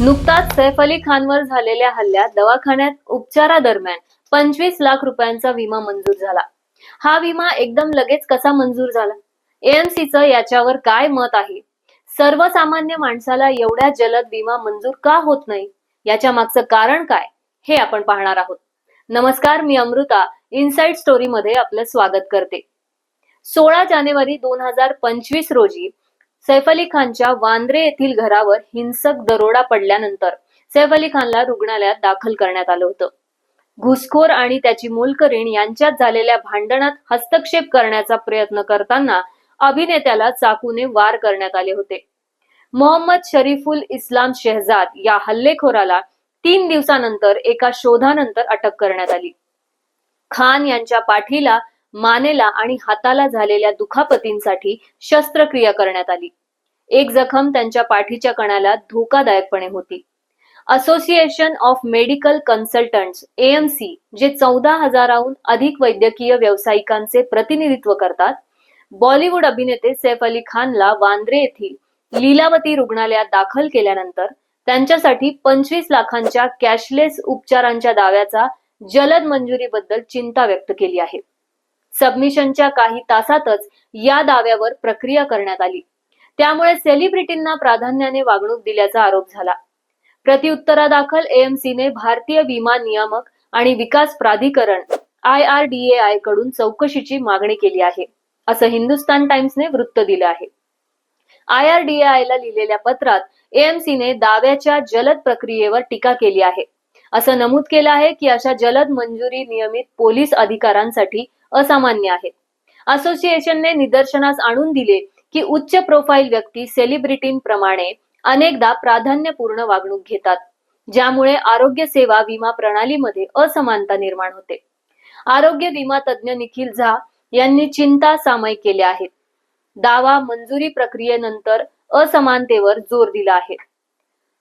नुकताच सैफ अली खानवर झालेल्या हल्ल्यात दवाखान्यात उपचारादरम्यान पंचवीस लाख रुपयांचा विमा मंजूर झाला. हा विमा एकदम लगेच कसा मंजूर झाला? एएमसीचं याच्यावर काय मत आहे? सर्वसामान्य माणसाला एवढ्या जलद विमा मंजूर का होत नाही? याच्या मागचं कारण काय? हे आपण पाहणार आहोत. नमस्कार मी अमृता. इनसाइड स्टोरी मध्ये आपलं स्वागत करते. सोळा जानेवारी दोन हजार पंचवीस रोजी सैफ अली खानच्या वांद्रे येथील घरावर हिंसक दरोडा पडल्यानंतर सैफ अली खानला रुग्णालयात दाखल करण्यात आलं होतं. घुसखोर आणि त्याची मोलकरीण यांच्यात झालेल्या भांडणात हस्तक्षेप करण्याचा प्रयत्न करताना अभिनेत्याला चाकूने वार करण्यात आले होते. मोहम्मद शरीफुल इस्लाम शेहजाद या हल्लेखोराला तीन दिवसानंतर एका शोधानंतर अटक करण्यात आली. खान यांच्या पाठीला मानेला आणि हाताला झालेल्या दुखापतींसाठी शस्त्रक्रिया करण्यात आली. एक जखम त्यांच्या पाठीच्या कणाला धोकादायकपणे होती. Association of medical consultants AMC जे चौदा हजाराहून अधिक वैद्यकीय व्यावसायिकांचे प्रतिनिधित्व करतात बॉलिवूड अभिनेते सैफ अली खानला वांद्रे येथील लीलावती रुग्णालयात दाखल केल्यानंतर त्यांच्यासाठी पंचवीस लाखांच्या कॅशलेस उपचारांच्या दाव्याचा जलद मंजुरीबद्दल चिंता व्यक्त केली आहे. सबमिशनच्या काही तासातच या दाव्यावर प्रक्रिया करण्यात आली. त्यामुळे सेलिब्रिटींना प्राधान्याने वागणूक दिल्याचा आरोप झाला. प्रत्युत्तरादाखल एएमसीने भारतीय विमा नियामक आणि विकास प्राधिकरण आय आर डी ए आयकडून चौकशीची मागणी केली आहे असं हिंदुस्तान टाइम्सने वृत्त दिलं आहे. आय आर डी आय ला लिहिलेल्या पत्रात एएमसीने दाव्याच्या जलद प्रक्रियेवर टीका केली आहे. असं नमूद केलं आहे की अशा जलद मंजुरी नियमित पोलीस अधिकाऱ्यांसाठी असामान्य आहेत असोसिएशनने निदर्शनास आणून दिले की उच्च प्रोफाईल व्यक्ती सेलिब्रिटींप्रमाणे अनेकदा प्राधान्यपूर्ण वागणूक घेतात ज्यामुळे आरोग्य सेवा विमा प्रणालीमध्ये असमानता निर्माण होते. आरोग्य विमा तज्ज्ञ निखिल झा यांनी चिंता सामायिक केल्या आहेत दावा मंजुरी प्रक्रियेनंतर असमानतेवर जोर दिला आहे.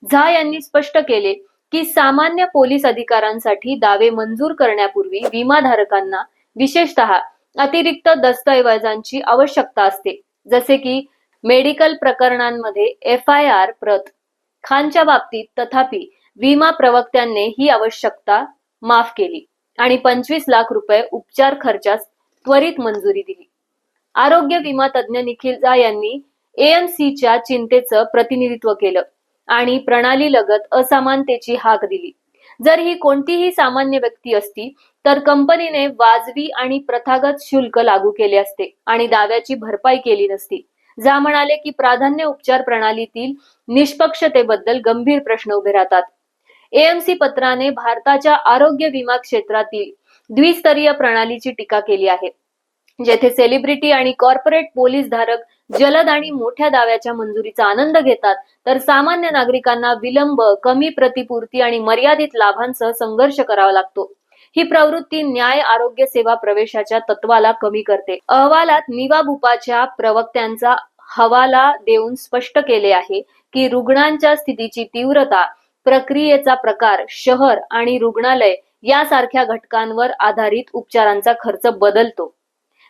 झा यांनी स्पष्ट केले की सामान्य पोलीस अधिकाऱ्यांसाठी दावे मंजूर करण्यापूर्वी विमाधारकांना विशेषतः अतिरिक्त दस्तऐवजांची आवश्यकता असते. जसे की मेडिकल प्रकरणांमध्ये एफ आय आर प्रत खानच्या बाबतीत तथापि विमा प्रवक्त्यांनी ही आवश्यकता माफ केली आणि पंचवीस लाख रुपये उपचार खर्चास त्वरित मंजुरी दिली. आरोग्य विमा तज्ज्ञ निखिल झा यांनी एएमसीच्या चिंतेचं प्रतिनिधित्व केलं. आणि प्रणालीलगत असमानतेची हाक दिली. जर ही कोणतीही सामान्य व्यक्ती असती तर कंपनीने वाजवी आणि प्रथागत शुल्क लागू केले असते आणि दाव्याची भरपाई केली नसती. जा म्हणाले की प्राधान्य उपचार प्रणालीतील निष्पक्षतेबद्दल गंभीर प्रश्न उभे राहतात. एएमसी पत्राने भारताच्या आरोग्य विमा क्षेत्रातील द्विस्तरीय प्रणालीची टीका केली आहे. जेथे सेलिब्रिटी आणि कॉर्पोरेट पोलीस धारक जलद आणि मोठ्या दाव्याच्या मंजुरीचा आनंद घेतात तर सामान्य नागरिकांना विलंब कमी प्रतिपूर्ती आणि मर्यादित लाभांसह संघर्ष करावा लागतो. ही प्रवृत्ती न्याय आरोग्य सेवा प्रवेशाच्या तत्वाला कमी करते. अहवालात निवाबुपाच्या प्रवक्त्यांचा हवाला देऊन स्पष्ट केले आहे की रुग्णांच्या स्थितीची तीव्रता प्रक्रियेचा प्रकार शहर आणि रुग्णालय यासारख्या घटकांवर आधारित उपचारांचा खर्च बदलतो.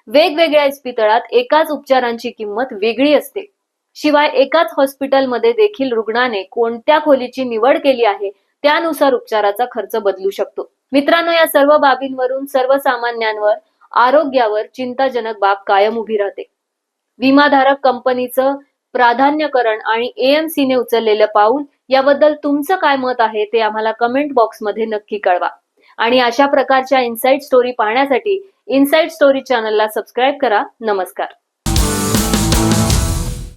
वेगवेगळ्या इस्पितळात एकाच उपचारांची किंमत वेगळी असते. शिवाय एकाच हॉस्पिटलमध्ये देखील रुग्णाने कोणत्या खोलीची निवड केली आहे त्यानुसार उपचाराचा खर्च बदलू शकतो. मित्रांनो या सर्व बाबींवरून सर्वसामान्यांवर आरोग्यावर चिंताजनक बाब कायम उभी राहते. विमाधारक कंपनीचं प्राधान्यकरण आणि एएमसी ने उचललेलं पाऊल याबद्दल तुमचं काय मत आहे ते आम्हाला कमेंट बॉक्समध्ये नक्की कळवा. आणि अशा प्रकारच्या इन्साईट स्टोरी पाहण्यासाठी इनसाइट स्टोरी चॅनलला सबस्क्राईब करा. नमस्कार.